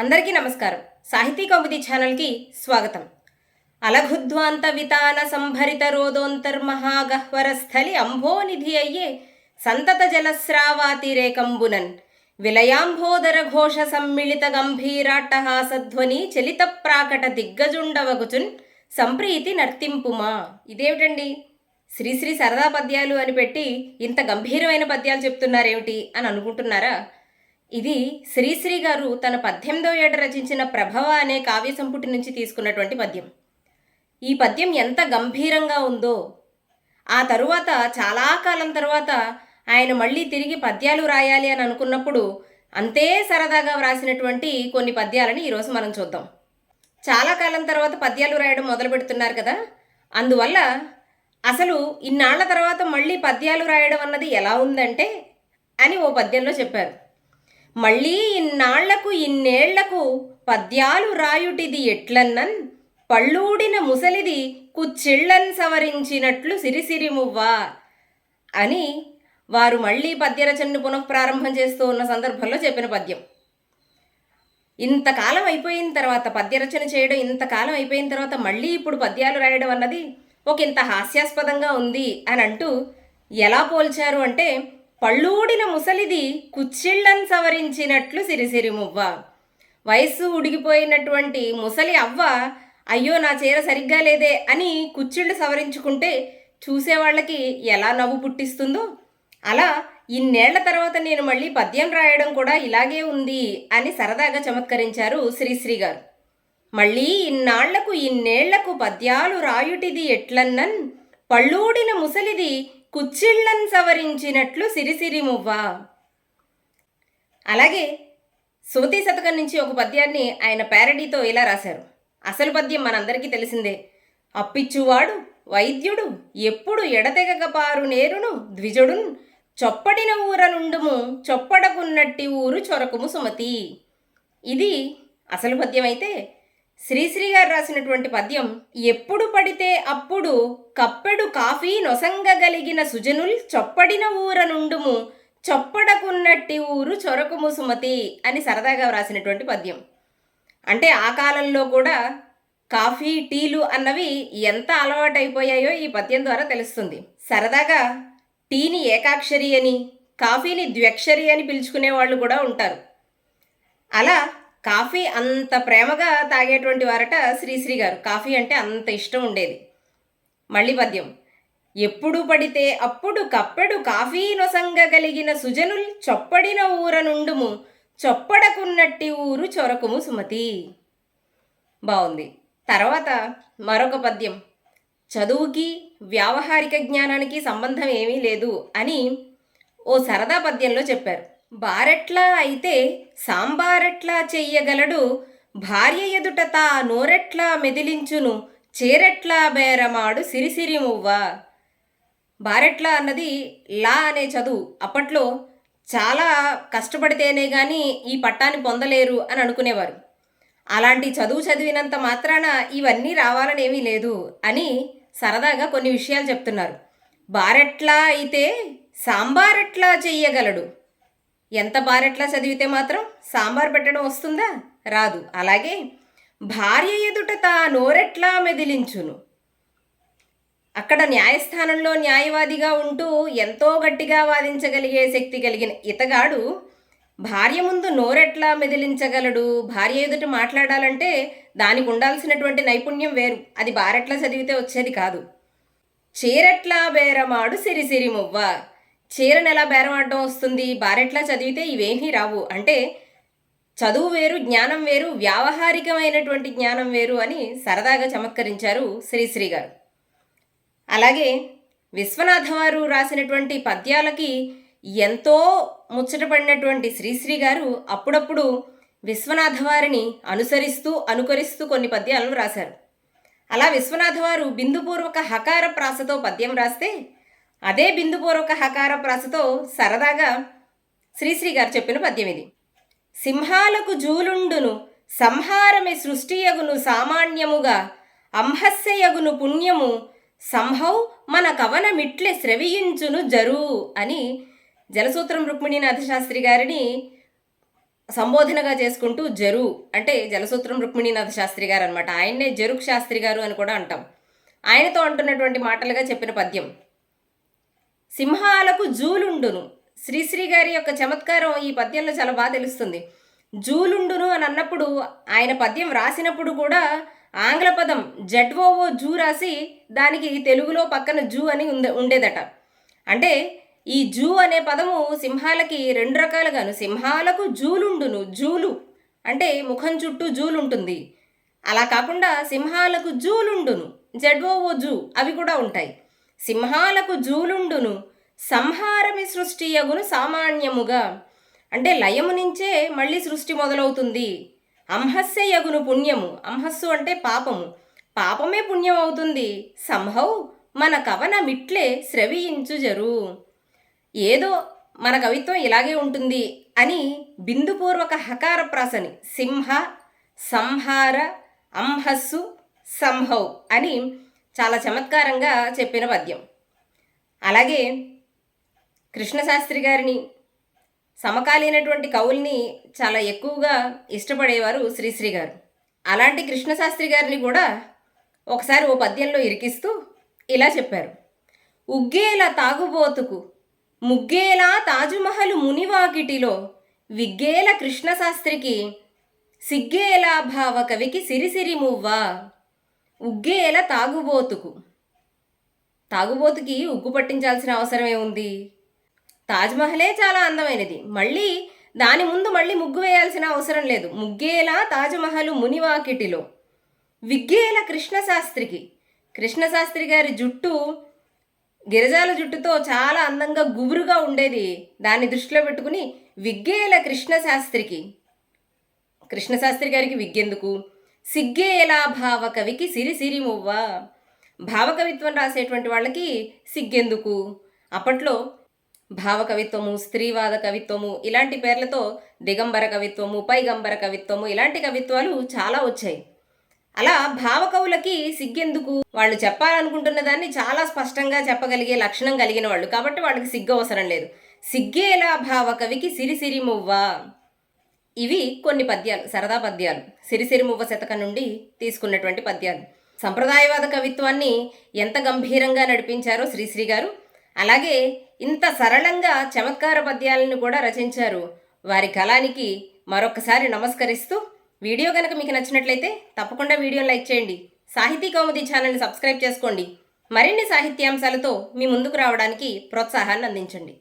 అందరికీ నమస్కారం. సాహితీ కౌముది ఛానల్కి స్వాగతం. అలఘుద్వాంత వితాన సంభరిత రోదోంతర్మహాగహ్వర స్థలి అంభోనిధి అయ్యే సంతత జలస్రావాతిరేకంబునన్. విలయాంభోదర ఘోష సమ్మిళిత గంభీరాట్టహాసధ్వని చలిత ప్రాకట దిగ్గజుండవగుచున్ సంప్రీతి నర్తింపుమా. ఇదేమిటండి? శ్రీశ్రీ సరదా పద్యాలు అని పెట్టి ఇంత గంభీరమైన పద్యాలు చెప్తున్నారేమిటి అని అనుకుంటున్నారా? ఇది శ్రీశ్రీ గారు తన పద్దెనిమిదో ఏట రచించిన ప్రభవ అనే కావ్య సంపుటి నుంచి తీసుకున్నటువంటి పద్యం. ఈ పద్యం ఎంత గంభీరంగా ఉందో ఆ తరువాత చాలా కాలం తర్వాత ఆయన మళ్ళీ తిరిగి పద్యాలు రాయాలి అని అనుకున్నప్పుడు అంతే సరదాగా వ్రాసినటువంటి కొన్ని పద్యాలని ఈరోజు మనం చూద్దాం. చాలా కాలం తర్వాత పద్యాలు రాయడం మొదలు పెడుతున్నారు కదా అందువల్ల అసలు ఇన్నాళ్ళ తర్వాత మళ్ళీ పద్యాలు రాయడం అన్నది ఎలా ఉందంటే అని ఓ పద్యంలో చెప్పారు. మళ్ళీ ఇన్నాళ్ళకు ఇన్నేళ్ళకు పద్యాలు రాయుటిది ఎట్లన్నన్? పళ్ళూడిన ముసలిది కుచ్చిళ్ళన్ సవరించినట్లు సిరిసిరిమువ్వా? అని వారు మళ్ళీ పద్యరచనను పునఃప్రారంభం చేస్తూ ఉన్న సందర్భంలో చెప్పిన పద్యం. ఇంతకాలం అయిపోయిన తర్వాత పద్యరచన చేయడం ఇంతకాలం అయిపోయిన తర్వాత మళ్ళీ ఇప్పుడు పద్యాలు రాయడం అన్నది ఒక ఇంత హాస్యాస్పదంగా ఉంది అని అంటూ ఎలా పోల్చారు అంటే పళ్ళూడిన ముసలిది కుచ్చిళ్ళన్ సవరించినట్లు సిరిసిరిమువ్వ. వయస్సు ఉడిగిపోయినటువంటి ముసలి అవ్వ అయ్యో నా చీర సరిగ్గా లేదే అని కుచ్చిళ్ళు సవరించుకుంటే చూసేవాళ్ళకి ఎలా నవ్వు పుట్టిస్తుందో. అలా ఇన్నేళ్ళ తర్వాత నేను మళ్ళీ పద్యం రాయడం కూడా ఇలాగే ఉంది అని సరదాగా చమత్కరించారు శ్రీశ్రీ గారు మళ్ళీ ఇన్నాళ్ళకు ఇన్నేళ్ళకు పద్యాలు రాయుటిది ఎట్లన్నన్? పళ్ళూడిన ముసలిది కుచ్చిళ్ళన్ సవరించినట్లు సిరిసిరిమువ్వా. అలాగే సుమతి శతకం నుంచి ఒక పద్యాన్ని ఆయన ప్యారడీతో ఇలా రాశారు. అసలు పద్యం మనందరికీ తెలిసిందే. అప్పిచ్చువాడు వైద్యుడు ఎప్పుడు ఎడతెగక పారు నేరును ద్విజుడున్ చొప్పడిన ఊర నుండుము చొప్పడకున్నట్టి ఊరు చొరకుము సుమతి. ఇది అసలు పద్యం అయితే శ్రీశ్రీ గారు రాసినటువంటి పద్యం ఎప్పుడు పడితే అప్పుడు కప్పెడు కాఫీ నొసంగగలిగిన సుజనుల్ చొప్పడిన ఊర నుండుము చొప్పడకున్నట్టి ఊరు చొరకుము సుమతి అని సరదాగా వ్రాసినటువంటి పద్యం. అంటే ఆ కాలంలో కూడా కాఫీ టీలు అన్నవి ఎంత అలవాటైపోయాయో ఈ పద్యం ద్వారా తెలుస్తుంది. సరదాగా టీని ఏకాక్షరి అని కాఫీని ద్వక్షరి అని పిలుచుకునే వాళ్ళు కూడా ఉంటారు. అలా కాఫీ అంత ప్రేమగా తాగేటువంటి వారట శ్రీశ్రీ గారు. కాఫీ అంటే అంత ఇష్టం ఉండేది. మళ్ళీ పద్యం. ఎప్పుడు పడితే అప్పుడు కప్పెడు కాఫీ నొసంగగలిగిన సుజనుల్ చొప్పడిన ఊర నుండుము చొప్పడకున్నట్టి ఊరు చొరకుము సుమతి. బాగుంది తర్వాత మరొక పద్యం. చదువుకి వ్యావహారిక జ్ఞానానికి సంబంధం ఏమీ లేదు అని ఓ సరదా పద్యంలో చెప్పారు. బారెట్లా అయితే సాంబారెట్లా చెయ్యగలడు. భార్య ఎదుట తా నోరెట్లా మెదిలించును. చేరెట్లా బేరమాడు సిరిసిరి మువ్వ బారెట్లా అన్నది లా అనే చదువు. అప్పట్లో చాలా కష్టపడితేనే కానీ ఈ పట్టాన్ని పొందలేరు అని అనుకునేవారు. అలాంటి చదువు చదివినంత మాత్రాన ఇవన్నీ రావాలనేమీ లేదు అని సరదాగా కొన్ని విషయాలు చెప్తున్నారు. బారెట్లా అయితే సాంబారెట్లా చెయ్యగలడు. ఎంత బారెట్లా చదివితే మాత్రం సాంబార్ పెట్టడం వస్తుందా? రాదు. అలాగే భార్య ఎదుట తా నోరెట్లా మెదిలించును. అక్కడ న్యాయస్థానంలో న్యాయవాదిగా ఉంటూ ఎంతో గట్టిగా వాదించగలిగే శక్తి కలిగిన ఇతగాడు భార్య ముందు నోరెట్లా మెదిలించగలడు. భార్య ఎదుట మాట్లాడాలంటే దానికి ఉండాల్సినటువంటి నైపుణ్యం వేరు. అది బారెట్లా చదివితే వచ్చేది కాదు. చీరెట్లా బేరమాడు సిరిసిరి మువ్వ చీరను ఎలా బేరమాడడం వస్తుంది? బారెట్లా చదివితే ఇవేమీ రావు. అంటే చదువు వేరు జ్ఞానం వేరు వ్యావహారికమైనటువంటి జ్ఞానం వేరు అని సరదాగా చమత్కరించారు శ్రీశ్రీ గారు. అలాగే విశ్వనాథ వారు రాసినటువంటి పద్యాలకి ఎంతో ముచ్చటపడినటువంటి శ్రీశ్రీ గారు అప్పుడప్పుడు విశ్వనాథ వారిని అనుసరిస్తూ అనుకరిస్తూ కొన్ని పద్యాలను రాశారు. అలా విశ్వనాథ వారు బిందుపూర్వక హకార ప్రాసతో పద్యం రాస్తే అదే బిందుపూర్వక హకార ప్రాసతో సరదాగా శ్రీశ్రీ గారు చెప్పిన పద్యం ఇది. సింహాలకు జూలుండును సంహారమే సృష్టియగును సామాన్యముగా అంహస్యయగును పుణ్యము సంహౌ మన కవన మిట్లె జరు అని జలసూత్రం రుక్మిణీనాథ శాస్త్రి గారిని సంబోధనగా చేసుకుంటూ జరు అంటే జలసూత్రం రుక్మిణీనాథ శాస్త్రి గారు అనమాట ఆయన్నే జరుక్ శాస్త్రి గారు అని కూడా అంటాం. ఆయనతో అంటున్నటువంటి మాటలుగా చెప్పిన పద్యం. సింహాలకు జూలుండును. శ్రీశ్రీ గారి యొక్క చమత్కారం ఈ పద్యంలో చాలా బాగా తెలుస్తుంది. జూలుండును అని అన్నప్పుడు ఆయన పద్యం రాసినప్పుడు కూడా ఆంగ్ల పదం జడ్వోవో జూ రాసి దానికి తెలుగులో పక్కన జూ అని ఉండే ఉండేదట. అంటే ఈ జూ అనే పదము సింహాలకి రెండు రకాలుగాను సింహాలకు జూలుండును జూలు అంటే ముఖం చుట్టూ జూలు ఉంటుంది అలా కాకుండా సింహాలకు జూలుండును జడ్వోవో జూ అవి కూడా ఉంటాయి. సింహాలకు జూలుండును. సంహారమి సృష్టి యగును సామాన్యముగా. అంటే లయము నుంచే మళ్ళీ సృష్టి మొదలవుతుంది. అంహస్య యగును పుణ్యము. అంహస్సు అంటే పాపము. పాపమే పుణ్యం అవుతుంది సంహౌ మన కవన మిట్లే శ్రవించు జరు ఏదో మన కవిత్వం ఇలాగే ఉంటుంది అని బిందుపూర్వక హకార ప్రాసని సింహ సంహార అంహస్సు సంహౌ అని చాలా చమత్కారంగా చెప్పిన పద్యం. అలాగే కృష్ణశాస్త్రి గారిని సమకాలీనటువంటి కవుల్ని చాలా ఎక్కువగా ఇష్టపడేవారు శ్రీశ్రీ గారు. అలాంటి కృష్ణశాస్త్రి గారిని కూడా ఒకసారి ఓ పద్యంలో ఇరికిస్తూ ఇలా చెప్పారు. ఉగ్గేల తాగుబోతుకు ముగ్గేలా తాజుమహల్ మునివాకిటిలో విగ్గేల కృష్ణశాస్త్రికి సిగ్గేలా భావ కవికి సిరిసిరి మువ్వా ఉగ్గేల తాగుబోతుకు. తాగుబోతుకి ఉగ్గు పట్టించాల్సిన అవసరం ఏముంది తాజ్మహలే చాలా అందమైనది. మళ్ళీ దాని ముందు మళ్ళీ ముగ్గు వేయాల్సిన అవసరం లేదు. ముగ్గేలా తాజ్మహల్ మునివాకిటిలో విగ్గేల కృష్ణశాస్త్రికి. కృష్ణశాస్త్రి గారి జుట్టు గిరిజాల జుట్టుతో చాలా అందంగా గుబురుగా ఉండేది. దాన్ని దృష్టిలో పెట్టుకుని విగ్గేల కృష్ణశాస్త్రికి. కృష్ణశాస్త్రి గారికి విగ్గెందుకు? సిగ్గేలా భావ కవికి సిరి సిరిమువ్వ. భావకవిత్వం రాసేటువంటి వాళ్ళకి సిగ్గెందుకు? అప్పట్లో భావకవిత్వము స్త్రీవాద కవిత్వము ఇలాంటి పేర్లతో దిగంబర కవిత్వము పైగంబర కవిత్వము ఇలాంటి కవిత్వాలు చాలా వచ్చాయి. అలా భావకవులకి సిగ్గెందుకు? వాళ్ళు చెప్పాలనుకుంటున్న దాన్ని చాలా స్పష్టంగా చెప్పగలిగే లక్షణం కలిగిన వాళ్ళు కాబట్టి వాళ్ళకి సిగ్గు అవసరం లేదు. సిగ్గేలా భావకవికి కవికి ఇవి కొన్ని పద్యాలు సరదా పద్యాలు. సిరిసిరి మువ్వ శతకం నుండి తీసుకున్నటువంటి పద్యాలు. సంప్రదాయవాద కవిత్వాన్ని ఎంత గంభీరంగా నడిపించారో శ్రీశ్రీ గారు అలాగే ఇంత సరళంగా చమత్కార పద్యాలను కూడా రచించారు వారి కళానికి మరొకసారి నమస్కరిస్తూ వీడియో కనుక మీకు నచ్చినట్లయితే తప్పకుండా వీడియోని లైక్ చేయండి. సాహితీ కౌముది ఛానల్ని సబ్స్క్రైబ్ చేసుకోండి. మరిన్ని సాహిత్యాంశాలతో మీ ముందుకు రావడానికి ప్రోత్సాహాన్ని అందించండి.